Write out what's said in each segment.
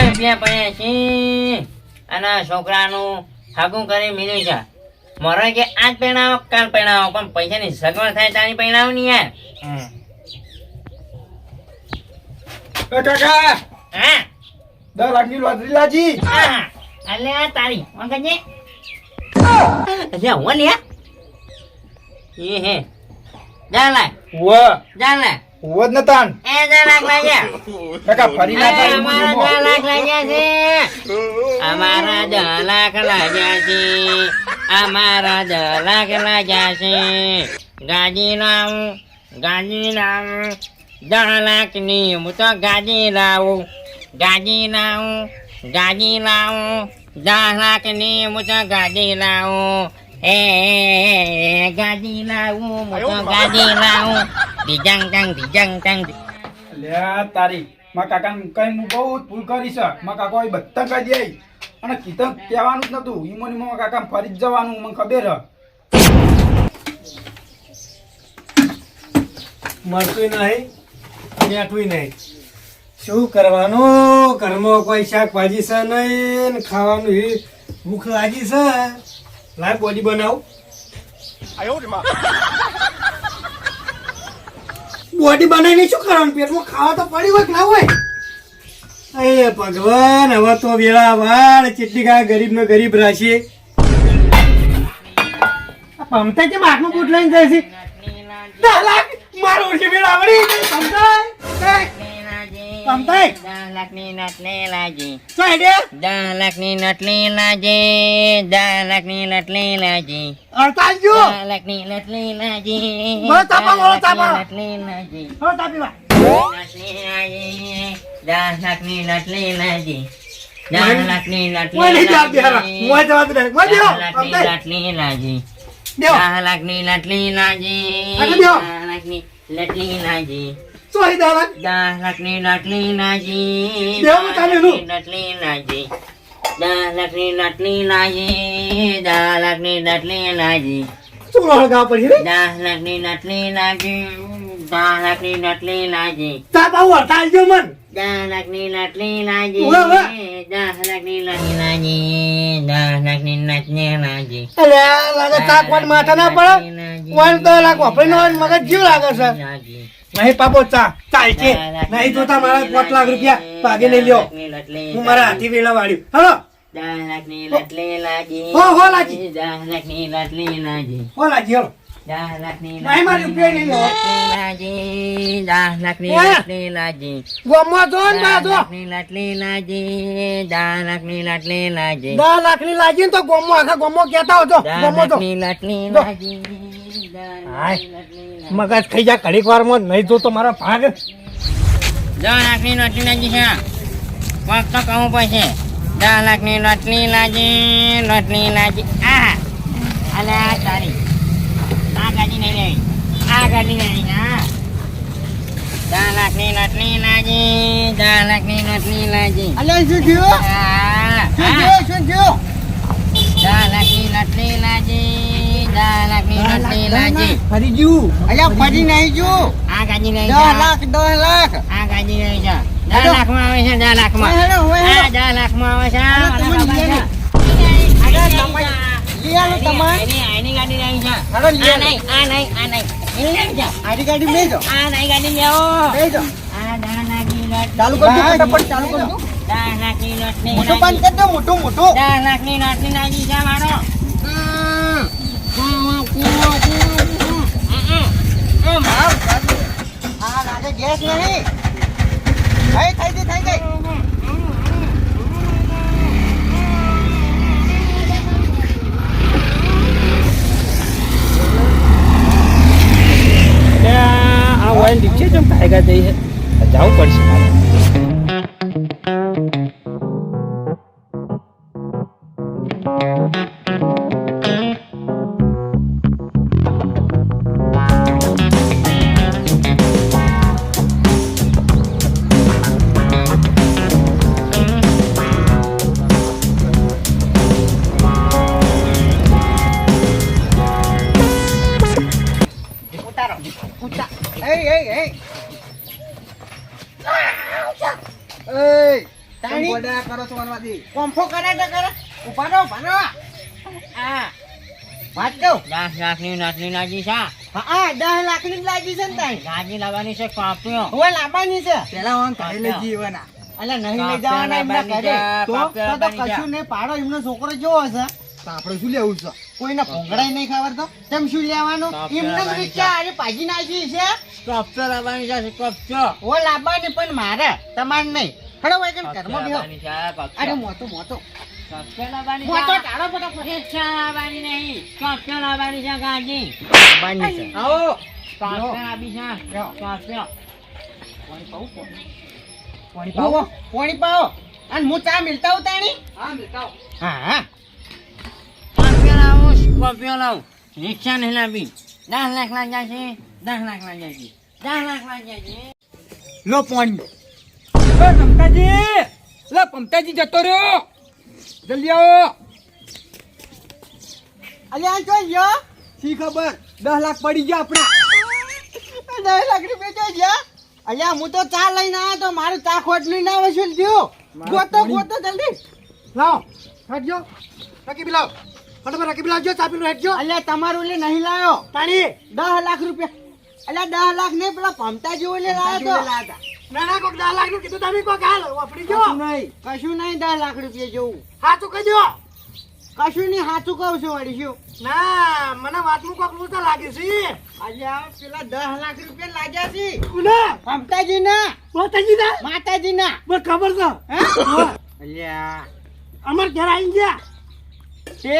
રૂપિયા પડ્યા છે. અને છોકરાનું હાગું કરી મિલ્યું છે. મારે કે આજ પહેણાવો કાલ પહેણાવો પણ પૈસાની સગવડ થાય તારી પહેણાવો નહીં યાર કાકા! હા. દસ લાખની લોટરી લાજી? અલે આ તારી વખત હું લ્યા એ હે. જા લાય વ જા લાય વ જ નતાન એ લાખ લાગ્યા. કાકા ફરી ના થાય અમારા લાખ લાગ્યા છે. અમારા દસ લાખ લાગ્યા છે. અમારા દસ લાખ લાગ્યા છે. ગાડી લાવું ગાડી લાવું. દસ લાખની હું તો ગાજી લાવું. ગાજી લાવું ગાજી લાવું. દસ લાખની હું તો ગાડી લાવું. એ ગાડી લાવું હું તો ગાડી લાવું. ટંગ ટંગ. લ્યા તારી માં કાકા કઈ હું બહુ ભૂલ કરી છે. માં કાકા એ બધા કહી દે. અને કીધું કહેવાનું જ નતું. ઈમોની માં કાકા ફરી જ જવાનું મને ખબર હે. મળતું નહીં બેઠું નહીં. શું કરવાનું? ઘરમાં કોઈ શાકભાજી છે નહીં ખાવાનું ભૂખ લાગી છે? લાય બોડી બનાવ. બોડી બનાવીને શું કરવાનું પેટમાં ખાવા તો પડી હોય કે ના હોય? અરે ભગવાન હવે તો વેળા વાળ ચેટલી કા ગરીબ ને ગરીબ રાખીએ પમતા કેમ હાથમાં બૂટ લઈને જાય છે? મારો ઓછી વેળા વળી. પમતાય પમતાય લાખની નટલી લાજી શું હેડે દસ લાખની નટલી લાજી દસ લાખની નટલી લાજી અડતાલ જો દસ લાખની નટલી લાજી બોલો તાપા, બોલો તાપા. નટલી લાજી હવે તાપી વા નટલી લાજી દસ લાખની નટલી લાજી દસ લાખની નટલી લાજી મોય જવાબ દે મોય દસ દેવો નટલી લાજી દસ લાખની નટલી લાજી. દસ લાખની નટલી લાજી શું હી દાદા દસ લાખની નાજી દેવો ને નું. નટલી નાજી દસ લાખની નટલી નાજી દસ લાખની નટલી નાજી શું હળગા પડી રે? નાજી નાજી જો મન. નાજી નાજી નાજી અલે લાગે તાપ પણ માથા ના પડે? વન તો લાગ વાપરી મગજ જીવ લાગે છે. નાજી નહીં પાપો ચા ચાલ છે નહીં જોતા મારા પાંચ લાખ રૂપિયા ભાગે લઈ લ્યો હું મારા હાથી વેલા વાળ્યું હલો હો, હો, લાગી. હો લાજી હલો જો તો તો જો. મગજ ખાઈ જા ઘડીક વારમાં નહીં જોતો મારા ભાગ દસ લાખની લટલી લાગી છે કોક તો કહું પડશે દસ લાખની લટલી લાગી લટલી લાગી આ આ તારી આ ગાડી નહીં લેવી આ ગાડી નહીં હા દસ લાખની લટલી લાગી દસ લાખની લટલી લાગી અલે શું થયું શું. થયું? શું થયું? દસ લાખની લટલી લાગી દસ લાખની લટલી લાગી ફરી ગયું. અલ્યા ફરી નહીં જો આ ગાડી નહીં દસ લાખ દસ લાખ. આ ગાડી નહીં છે દસ લાખમાં આવે છે દસ લાખમાં. દસ લાખમાં આવે છે. ગાડી લઈ આ નહીં, આ નહીં, આ નહીં. એની ગાડી આ નહીં ગાડી આ નોટ. ચાલુ કરજો ફટાફટ ચાલુ કરજો મોટું મોટું મોટું મારો. હમ. હા લાગે ગેસ નહીં થઈ ગઈ થઈ ગઈ આ વાઈન દીક્ષે કાયગા જઈએ જવું પડશે ફોનમાંથી કોમ્ફો કરે તો કરે. ઊભા રહો ઊભા રહો. હા. વાત કહું. દસ લાખની લાગી છે. હા હા દસ લાખની જ લાગી છે ને તાઈ. ગાડી લાવવાની છે કોપીઓ હવે લાવવાની છે. પેલા હું ઘરે લઈ જીવવાના અલે નહીં લઈ જવાના એમના ઘરે. તો તો તો કશું નહીં. પાડો એમનો છોકરો જેવો હશે તો આપણે શું લેવું છે? કોઈને ભોંગડાય નહીં ખબર તો? તેમ શું લેવાનું? એમને લાવવાની અરે પાજી નાખી છે. કોપીઓ લાવવાની છે કોપીઓ ઓ લાવવાની પણ મારે તમારે નહીં. હડો કેમ ઘરમાં બેહો. અરે લાવવાની મોટો. છે ટાળો ફટાફટ. રિક્ષા લાવવાની નહીં કોપીઓ લાવવાની છે આવો. લાવી છે. લો. પાણી પાવો પાણી. પાવો અને હું ચા મિલતા હું તાણી? હા હા કોપીઓ લાવું કોપીઓ લાવું. રિક્ષા નહીં લાવી દસ લાખ લાગ્યા છે. દસ લાખ લાગ્યા છે. દસ લાખ લાગ્યા છે. લો પાણી. લો મમતાજી લો મમતાજી જતો રહ્યો. જલ્દી આવો. અલ્યા આ જોઈ શી ખબર? દસ લાખ પડી ગયા આપણા. દસ લાખ રૂપિયા જોઈ યો અલ્યા હું તો ચા લઈને આવ્યો તો મારું ચા ખોટલી ના વસૂલ થયું ગોતો ગોતો જલ્દી. લાવ. હટજો રકી બિલાવ ફટાફટ રકી બિલાવ જો પીલું હેડજો અલ્યા તમારું લે નહીં લાયો. પાણી દસ લાખ રૂપિયા. અલ્યા દસ લાખ નહીં પેલા પમતા ઓલે લે લાયો તો. ના ના કોક દસ લાખનું કીધું તમે કોક હાલ વાપરી જો કશું નહીં કશું નહીં દસ લાખ રૂપિયા જેવું. સાચું કહી દો કશું નહીં સાચું કહું છું વળી ના મને વાતનું કોકનું તો લાગે છે. પેલા દસ લાખ રૂપિયા લાગ્યા છે. કોને? પમતાજી ના પોતાજી ના માતાજી ના મને ખબર છે? અલ્યા. અમાર ઘેર આવી ગયા. છે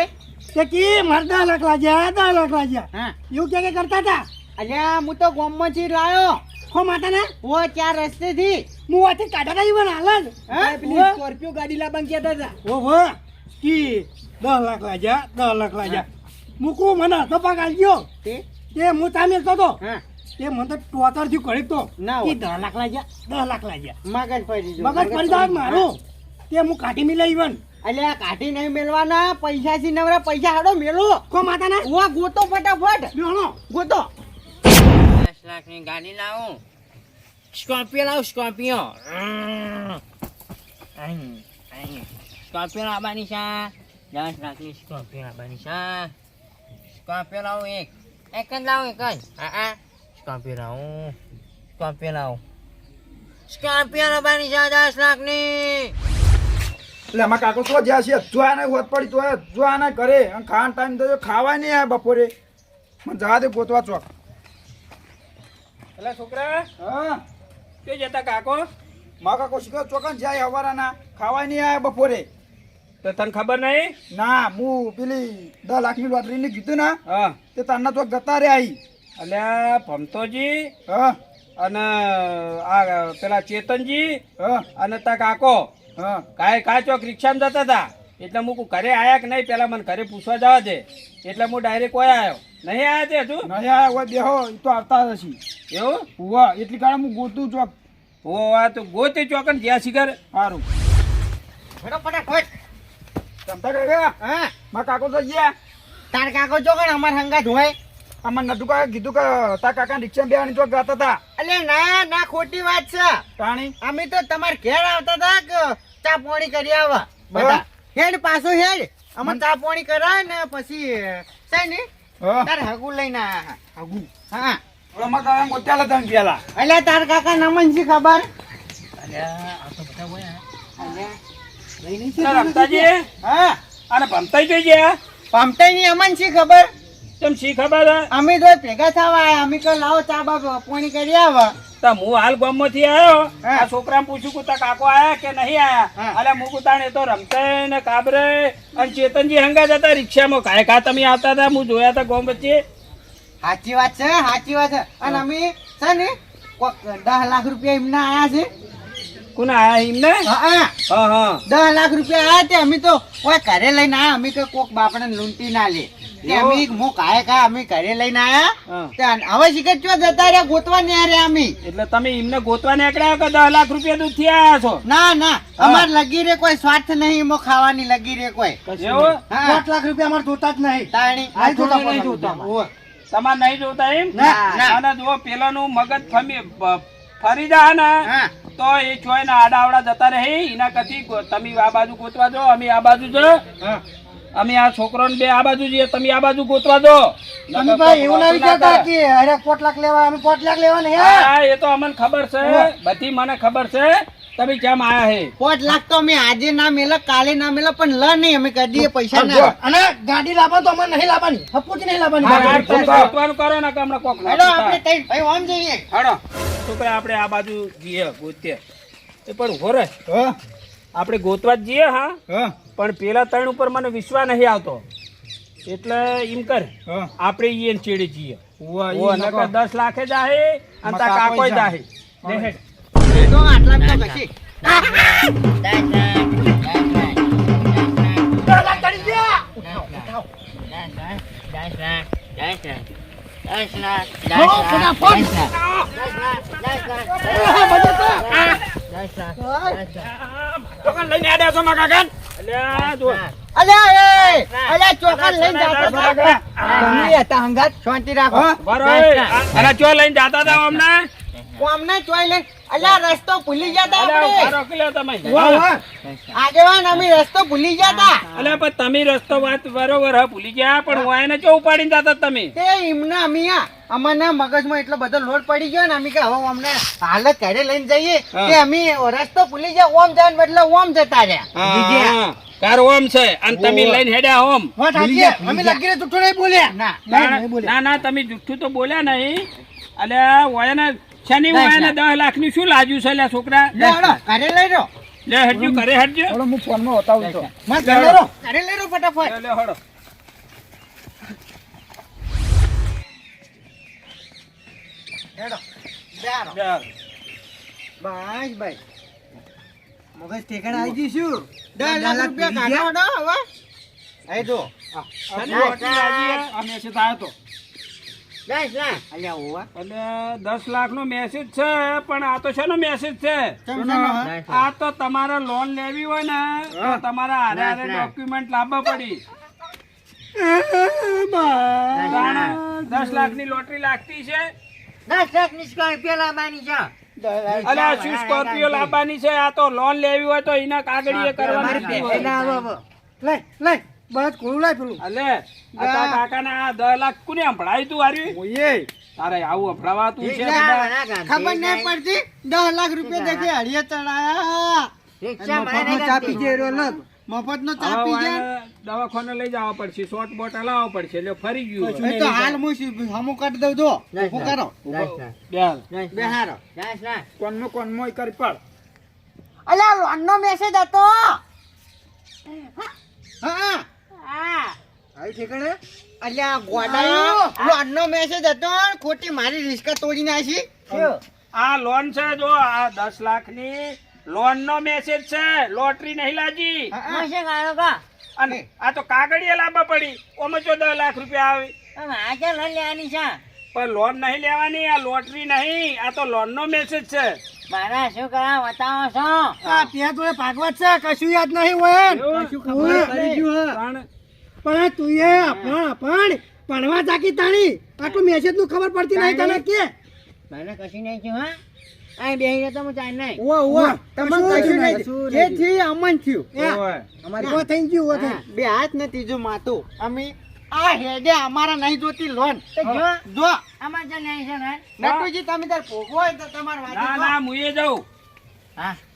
તે કે મારે દસ લાખ લાગ્યા દસ લાખ લાગ્યા. હા. એવું ક્યાં કે કરતા હતા? અલ્યા હું તો ગોમમાંથી લાયો. ખો માતા ને ઓ ચાર રસ્તેથી. હું વાથી કાઢા તા પણ હાલ જ. હે? પેલી સ્કોર્પિયો ગાડી લાવવાનું કહેતા હતા. ઓ હો કી દસ લાખ લાજા દસ લાખ લાજા મૂકું મને ધપાક આલજો. તે? તે હું તા તો તો તે મને તો ટોતરથી કરી તો. ના હોય. દસ લાખ લાગ્યા દસ લાખ લાજા મગજ પડી જો મગજ પડી જાય મારું. તે હું કાઢી મિલે ઈવન. આ કાઢી નહીં મેલવાના પૈસા થી નવરા પૈસા હાડો મેલો કો માતા ને ઓ ગોતો ફટાફટ. ગોતો. દસ લાખની ગાડી લાવું. સ્કોર્પિયો લાવું સ્કોર્પિયો. સ્કોર્પિયો લાવવાની છે. દસ લાખની સ્કોર્પિયો લાવવાની છે. સ્કોર્પિયો લાવું એક. એક જ લાવું એક જ. હા હા. સ્કોર્પિયો લાવું. સ્કોર્પિયો લાવું. સ્કોર્પિયો લાવવાની છે દસ લાખની. એટલે અમારા કાકો તો જ્યાં છે જોયા નહીં હોત પડી તો જોયા ના કરે અને ખાવાનો ટાઈમ તો ખાવા નહીં આવે બપોરે. મને જવા દે ગોતવા ચોક. એટલે છોકરા હા. કે જતા કાકો? મા કાકો શીખો ચોકન જાય હવારાના. ખાવા નહીં આયા બપોરે. તો તને ખબર નહીં? ના હું પેલી દસ લાખની લોટરીને કીધું ને હા. તે તને ચોક જતા રે આવી અલ્યા ભમતોજી હા. અને આ પેલા ચેતનજી હા. અને તા કાકો. હા. કાંઈ કાંઈ ચોક રિક્ષામાં જતા હતા એટલે હું ઘરે આયા કે નહીં? પેલા મને ઘરે પૂછવા જવા દે. એટલે હું ડાયરેક્ટ કોઈ આવ્યો નહીં આયા તે હજુ? નહીં આવ્યા હોય દેહો એ તો આવતા હશે. એવું? હોવા એટલી કાળે હું ગોતું ચોક. હોવા તો તો ચોક ને જ્યાં શિખર સારું ફટાફટ. જમતા કાકા હા. મારા કાકો તો ગયા. તાર કાકો જો કણ અમાર હંગાત હોય? આમાં નટુ કાકા કીધું કે તારા કાકા રિક્ષા બેવાની ચોક જતા હતા. અલે ના ના ખોટી વાત છે. તાણી? અમે તો તમાર ઘેર આવતા હતા કે ચા પાણી કરી આવા બધા. હેડ પાછો હેડ. અમે ચા પાણી કરાય ને પછી છે ને તાર હગુ લઈને આયા હગુ? હા. મારા કાકા ગોત્યા હતા પેલા. એટલે તાર કાકા નમન છે ખબર? રમતાજી. હા. અને ભમતાઈ જોઈ ગયા? પમટાઈ ની અમન છે ખબર? તેમ શી ખબર અમે તો ભેગા થવા આયા. અમે કહો લાવો ચા બા પાણી કરી આવા. તો હું હાલ ગામમાંથી આવ્યો હા. આ છોકરાને પૂછ્યું કુતા કાકો આયા કે નહીં આયા. અલે હું કુતાણે તો રમતે ને કાબરે અને ચેતનજી હંગા જતા રિક્ષામાં. કાય કા તમે આવતા હતા? હું જોયા હતા ગામ વચ્ચે. સાચી વાત છે સાચી વાત છે. અને અમે છે ને કોક દસ લાખ રૂપિયા એમને આયા છે. કોના આયા એમને? દસ લાખ રૂપિયા આયા તે અમે તો કોઈ ઘરે લઈને આયા. અમે કે કોક બાપને લૂંટી ના લે. તે અમે હું કાય કા અમે ઘરે લઈને આયા. હવે શીખર ચો જતા રહ્યા ગોતવા નહીં રહ્યા અમે. એટલે તમે એમને ગોતવા નીકળ્યા કે દસ લાખ રૂપિયા દૂધથી આયા છો? ના ના અમાર લગી રે કોઈ સ્વાર્થ નહીં એમાં ખાવાની લગી રે કોઈ. પાંચ લાખ રૂપિયા અમારે જોતા જ નહીં. તાણી આ જોતા નહીં જોતા. જોતા. નહીં જોતા એમ? ના, ના. અને જો પેલાનું મગજ ફમી ફરી જા ને. તો એ ચોય ને આડા આવડા જતા રહી એના કથી તમે આ બાજુ ગોતવા જો અમે આ બાજુ જો. અમે આ છોકરોને બે આ બાજુ જઈએ તમે આ બાજુ ગોતવા દો. તમે ભાઈ એવું ના વિચારતા કે અરે પોટ લાખ લેવા અમે પોટ લાખ લેવા નહીં હા. હા એ તો અમને ખબર છે. બધી મને ખબર છે. તમે કેમ આયા હે? પોટ લાખ તો અમે આજે ના મેલા કાલે ના મેલા પણ લ નહીં અમે કદી પૈસા ના અને ગાડી લાવવા તો અમે નહીં લાવવાની. હપુથી નહીં લાવવાની. ગોતવાનું કરો ને કે હમણાં કોક હેડો આપણે તઈ ભાઈ ઓમ જઈએ. હેડો. છોકરા આપણે આ બાજુ જઈએ ગોતીએ. એ પણ હોરે. હા, આપણે ગોતવા જ જઈએ હા? હા, પણ પેલા ત્રણ ઉપર મને વિશ્વાસ નહીં આવતો. એટલે એમ કર આપણે ઈ ચેડે જઈએ. દસ લાખે જાહે અને કાકોય કોઈ જાહે. તો આટલા તો લાખ ચોકન લઈને આડ્યા છો મારા કાકાને? અલ્યા, જો. અલ્યા એ અલ્યા ચોખા લઈને જાતો લાખ. તમે હતા હંગાત શાંતિ રાખો? બરોબર. અલા, ચો લઈને જાતા હતા અમને? કોમને ચોઈ લઈને અલ્યા રસ્તો ભૂલી આપણે. તમે. આગેવાન અમે રસ્તો ભૂલી ગયા અલ્યા, પણ તમે રસ્તો વાત બરોબર હા, ભૂલી ગયા પણ હું એને ચો ઉપાડીને જાતા તમે? તે એમને અમે અમારના મગજમાં એટલો બધો લોડ પડી ગયો ને અમે કે હવે અમને હાલત ઘરે લઈને જઈએ. કે અમે રસ્તો ભૂલી ગયા ઓમ જવાનું બદલે ઓમ જતા રહ્યા. હા, કાર ઓમ છે અને તમે લઈને હેડ્યા ઓમ. અમે લગીને જુઠ્ઠું નહીં બોલ્યા. ના. ના, નહીં બોલ્યા. ના ના તમે જુઠ્ઠું તો બોલ્યા નહીં. અલ્યા વયને શનિ વયને દસ લાખની શું લાજ્યું છે અલ્યા છોકરા લે હળો, ઘરે લઈ રો લે હટજો ઘરે હટજો ચાલો, હું ફોનમાં બતાવું તો મત ઘરે રો ઘરે લઈ રહ્યો ફટાફટ લે, હડો. હેડો. લે. બસ ભાઈ મગજ ઠેકાણે આવી જઈશું દસ લાખ રૂપિયા કાઢો હડો હવે લાજી એક આ message આયો તો. દસ લાખ. અલ્યા હોવા. એટલે દસ લાખ નો મેસેજ છે પણ આ તો શેનો મેસેજ છે? આ તો તમારે લોન લેવી હોય ને તો તમારે હારે હારે ડોક્યુમેન્ટ લાવવા પડી. દસ લાખ. ની લોટરી લાગતી છે? દસ લાખની સ્કોર્પિયો લાવવાની છે. અલ્યા શું સ્કોર્પિયો લાવવાની છે? આ તો લોન લેવી હોય તો એના કાગળીએ કરવાની. લઈ, લઈ. બસ કોણ લાય પેલું. અલે આ તારા કાકાને આ દસ લાખ કોને સંભળાય તું હાર્યું ઓયે. તારે આવું સંભળાવાતું છે ખબર નહીં પડતી? દસ લાખ રૂપિયા દેખે હળિયે ચડાયા. મફત ચા પી ગયો મફત નો ચા હવે પી ગયા દવાખાને લઈ જવા પડશે શોર્ટ બોટ હલાવવો પડશે એટલે ફરી ગયું એ તો હાલ હું હમું કરી દઉં જો. હું. કરો. બેહાર. કોનમાં કોનમાં કરી પડ. અલ્યા લોનનો મેસેજ હતો. હા હા. આવી ઠેકાણે? અલ્યા ગોડા લોનનો મેસેજ હતો ખોટી મારી રિસ્કા તોડી નાખી. આ લોન છે જો આ દસ લાખની લોન નો મેસેજ છે લોટરી નહીં લાજી અને આ તો કાગળિયા લાવવા પડી. ઓમાં જો દસ લાખ રૂપિયા આવે. આજે લઈ લેવાની છે? પણ લોન નહીં લેવાની આ લોટરી નહીં આ તો લોન નો મેસેજ છે. મારા છોકરા બતાવો છો? આ ત્યાં જોડે ભાગવત છે કશું યાદ નહીં હોય. એવું? ખબર પડી ગયું હે. પણ તું એ અભણ અભણ ભણવા જાકી તાણી. આટલું મેસેજનું ખબર પડતી નહીં તને કે. મને કશી નહીં થયું હા? અહીં બેહીને તો હું ચાલ નહીં. ઉવા ઉવા તમને કશું કશું નહીં, નહીં. જે થયું. અમન થયું ઓય. ઊભો થઈ ગયું ઊભો થઈ. બે હાથ ને ત્રીજું માથું. અમે આ હેડે અમારા નહીં જોતી લોન. જો જો. આમાં નહીં છે ને નટુજી તમે તાર ભોગવો હોય તો તમારે ના ના હું એ જાઉં. હા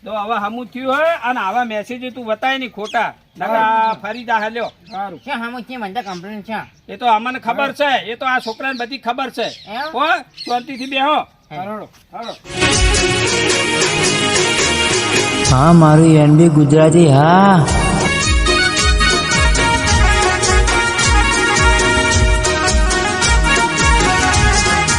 તો હવે હમું થયું હોય અને આવા મેસેજ તું બતાય નહીં ખોટા. નકર ફરી જા હાલ્યો સારું. છે હમું છે મને કમ્પ્લેન છે. એ તો અમને ખબર છે. એ તો આ છોકરાને બધી ખબર છે? હો શાંતિથી બેહો. હા મારું એનબી ગુજરાતી હા.